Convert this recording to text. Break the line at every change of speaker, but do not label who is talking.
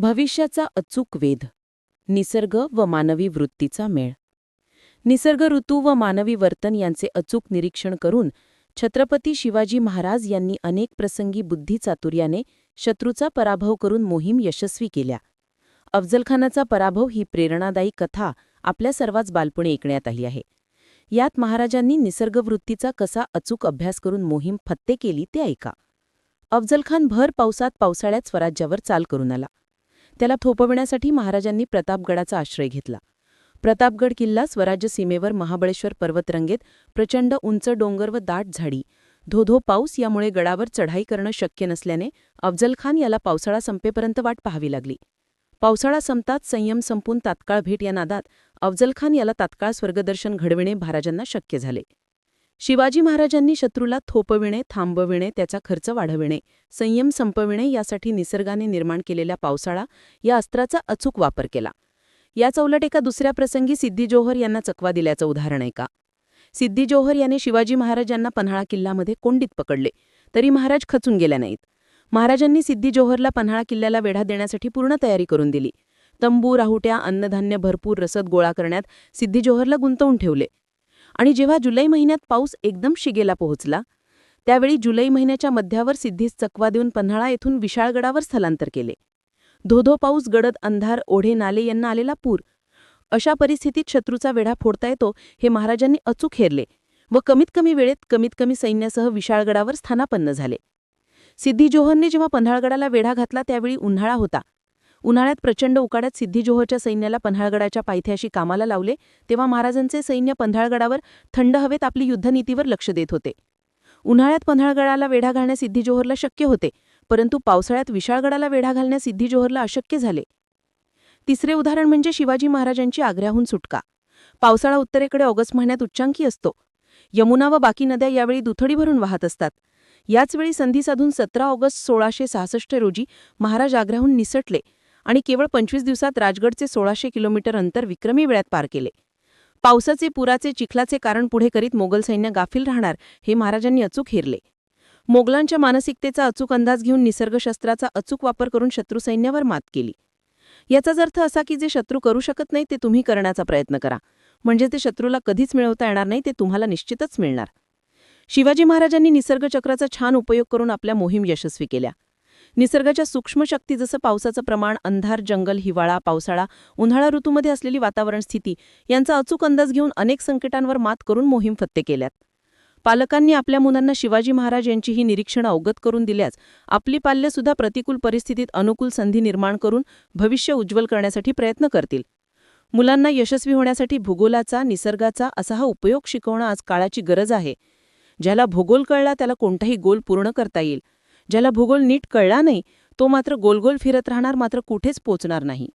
भविष्याचा अचूक वेध. निसर्ग व मानवी वृत्तीचा मेळ. निसर्ग ऋतू व मानवी वर्तन यांचे अचूक निरीक्षण करून छत्रपती शिवाजी महाराज यांनी अनेक प्रसंगी बुद्धिचातुर्याने शत्रूचा पराभव करून मोहीम यशस्वी केल्या. अफजलखानाचा पराभव ही प्रेरणादायी कथा आपल्या सर्वांच बालपणी ऐकण्यात आली आहे. यात महाराजांनी निसर्गवृत्तीचा कसा अचूक अभ्यास करून मोहीम फत्ते केली ते ऐका. अफजलखान भर पावसात पावसाळ्यात स्वराज्यावर चाल करून आला. त्याला थोपविण्यासाठी महाराजांनी प्रतापगडाचा आश्रय घेतला. प्रतापगड किल्ला स्वराज्य सीमेवर महाबळेश्वर पर्वतरंगेत प्रचंड उंच डोंगर व दाट झाडी. धोधो पाऊस यामुळे गडावर चढाई करणं शक्य नसल्याने अफजलखान याला पावसाळा संपेपर्यंत वाट पाहावी लागली. पावसाळा संपताच संयम संपून तात्काळ भेट या नादात अफजलखान याला तात्काळ स्वर्गदर्शन घडविणे महाराजांना शक्य झाले. शिवाजी महाराजांनी शत्रूला थोपविणे थांबविणे त्याचा खर्च वाढविणे संयम संपविणे यासाठी निसर्गाने निर्माण केलेल्या पावसाळा या अस्त्राचा अचूक वापर केला. याच उलट एका दुसऱ्या प्रसंगी सिद्धी जोहर यांना चकवा दिल्याचं उदाहरण आहे का? सिद्धी जोहर याने शिवाजी महाराजांना पन्हाळा किल्ल्यामध्ये कोंडीत पकडले तरी महाराज खचून गेल्या नाहीत. महाराजांनी सिद्धी जोहरला पन्हाळा किल्ल्याला वेढा देण्यासाठी पूर्ण तयारी करून दिली. तंबू राहुट्या अन्नधान्य भरपूर रसद गोळा करण्यात सिद्धी जोहरला गुंतवून ठेवले. आणि जेव्हा जुलै महिन्यात पाऊस एकदम शिगेला पोहोचला त्यावेळी जुलै महिन्याच्या मध्यावर सिद्धीस चकवा देऊन पन्हाळा येथून विशाळगडावर स्थलांतर केले. धोधो पाऊस गडद अंधार ओढे नाले यांना आलेला पूर. अशा परिस्थितीत शत्रूचा वेढा फोडता येतो हे महाराजांनी अचूक हेरले व कमीत कमी वेळेत कमीत कमी सैन्यासह विशाळगडावर स्थानापन्न झाले. सिद्धी जोहरने जेव्हा पन्हाळगडाला वेढा घातला त्यावेळी उन्हाळा होता. उन्हाळ्यात प्रचंड उकाड्यात सिद्धी जोहरच्या सैन्याला पन्हाळगडाच्या पायथ्याशी कामाला लावले तेव्हा महाराजांचे सैन्य पन्हाळगडावर थंड हवेत आपली युद्धनीतीवर लक्ष देत होते. उन्हाळ्यात पन्हाळगडाला वेढा घालण्यास सिद्धी जोहरला शक्य होते परंतु पावसाळ्यात विशाळगडाला वेढा घालण्यास सिद्धी जोहरला अशक्य झाले. तिसरे उदाहरण म्हणजे शिवाजी महाराजांची आग्र्याहून सुटका. पावसाळा उत्तरेकडे ऑगस्ट महिन्यात उच्चांकी असतो. यमुना व बाकी नद्या यावेळी दुथडी भरून वाहत असतात. याचवेळी संधी साधून सतरा ऑगस्ट सोळाशे सहासष्ट रोजी महाराज आग्र्याहून निसटले. आणि केवळ पंचवीस दिवसात राजगडचे सोळाशे किलोमीटर अंतर विक्रमी वेळात पार केले. पावसाचे पुराचे चिखलाचे कारण पुढे करीत मोगल सैन्य गाफील राहणार हे महाराजांनी अचूक हेरले. मोगलांच्या मानसिकतेचा अचूक अंदाज घेऊन निसर्गशस्त्राचा अचूक वापर करून शत्रू सैन्यावर मात केली. याचाच अर्थ असा की जे शत्रू करू शकत नाही ते तुम्ही करण्याचा प्रयत्न करा. म्हणजे ते शत्रूला कधीच मिळवता येणार नाही ते तुम्हाला निश्चितच मिळणार. शिवाजी महाराजांनी निसर्गचक्राचा छान उपयोग करून आपल्या मोहीम यशस्वी केल्या. निसर्गाच्या सूक्ष्म शक्ती जसं पावसाचं प्रमाण अंधार जंगल हिवाळा पावसाळा उन्हाळा ऋतूमध्ये असलेली वातावरण स्थिती यांचा अचूक अंदाज घेऊन अनेक संकटांवर मात करून मोहीम फत्ते केल्यात. पालकांनी आपल्या मुलांना शिवाजी महाराज यांची ही निरीक्षणं अवगत करून दिल्यास आपली पाल्यसुद्धा प्रतिकूल परिस्थितीत अनुकूल संधी निर्माण करून भविष्य उज्ज्वल करण्यासाठी प्रयत्न करतील. मुलांना यशस्वी होण्यासाठी भूगोलाचा निसर्गाचा असा हा उपयोग शिकवणं आज काळाची गरज आहे. ज्याला भूगोल कळला त्याला कोणताही गोल पूर्ण करता येईल. ज्याला भूगोल नीट कळला नाही तो मात्र गोलगोल फिरत राहणार मात्र कुठेच पोचणार नाही.